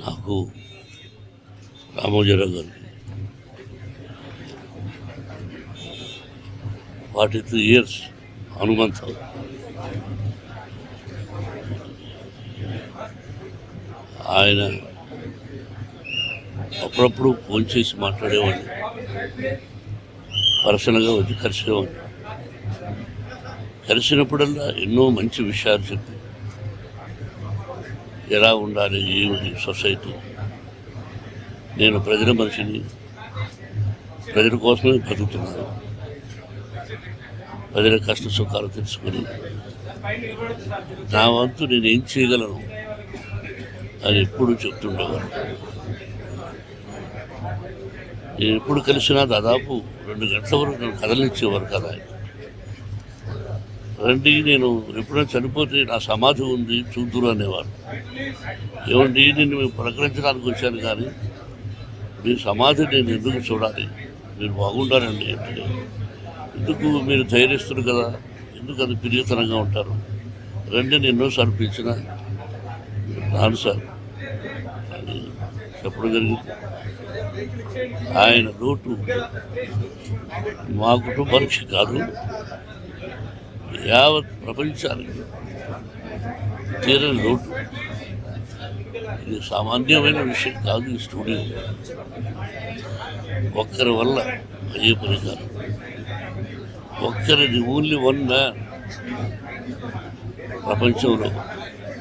నాకు రామోజీరావు గారికి forty three years Hanumantharao ఆయన అప్పుడప్పుడు ఫోన్ చేసి మాట్లాడేవాడిని. పర్సనల్గా వచ్చి కలిసేవాడిని. కలిసినప్పుడల్లా ఎన్నో మంచి విషయాలు చెప్పి ఎలా ఉండాలి ఏమిటి సొసైటీ? నేను ప్రజల మనిషిని ప్రజల కోసమే బతుకుతున్నాను. ప్రజల కష్ట సుఖాలు తెలుసుకొని నా వంతు నేను ఏం చేయగలను అని ఎప్పుడు చెప్తుండేవారు. నేను ఎప్పుడు కలిసినా దాదాపు రెండు గంటల వరకు నన్ను కదలించేవారు కదా. ఆయన రండి నేను ఎప్పుడైనా చనిపోతే నా సమాధి ఉంది చూద్దురు అనేవారు. ఏమండి నేను మేము ప్రకటించడానికి వచ్చాను కానీ మీ సమాధి నేను ఎందుకు చూడాలి? మీరు బాగుండాలండి అంటే. ఎందుకు మీరు ధైర్యస్తులు కదా? ఎందుకు అది ప్రియతనంగా ఉంటారు? రండి నేను ఎన్నోసార్లు పిలిచిన రాను సార్. అని చెప్పడం జరిగింది. ఆయన లోటు మా కుటుంబానికి కాదు యావత్ ప్రపంచానికి తీరని లోటు. ఇది సామాన్యమైన విషయం కాదు ఈ స్టూడియో. ఒక్కరి వల్ల అయ్యే పని కాదు. ఒక్కరిది ఓన్లీ వన్ మ్యాన్ ప్రపంచంలో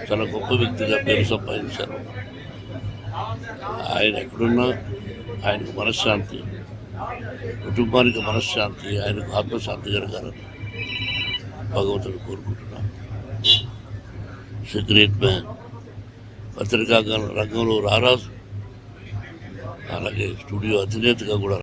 చాలా గొప్ప వ్యక్తిగా పేరు సంపాదించారు. ఆయన ఎక్కడున్నా ఆయనకు మనశ్శాంతి కుటుంబానికి మనశ్శాంతి ఆయనకు ఆత్మశాంతి జరగాలని భగవంతుడు కోరుకుంటున్నాను. సీక్రెట్ మ్యాన్ పత్రికా రంగంలో రారాజు. అలాగే స్టూడియో అధినేతగా కూడా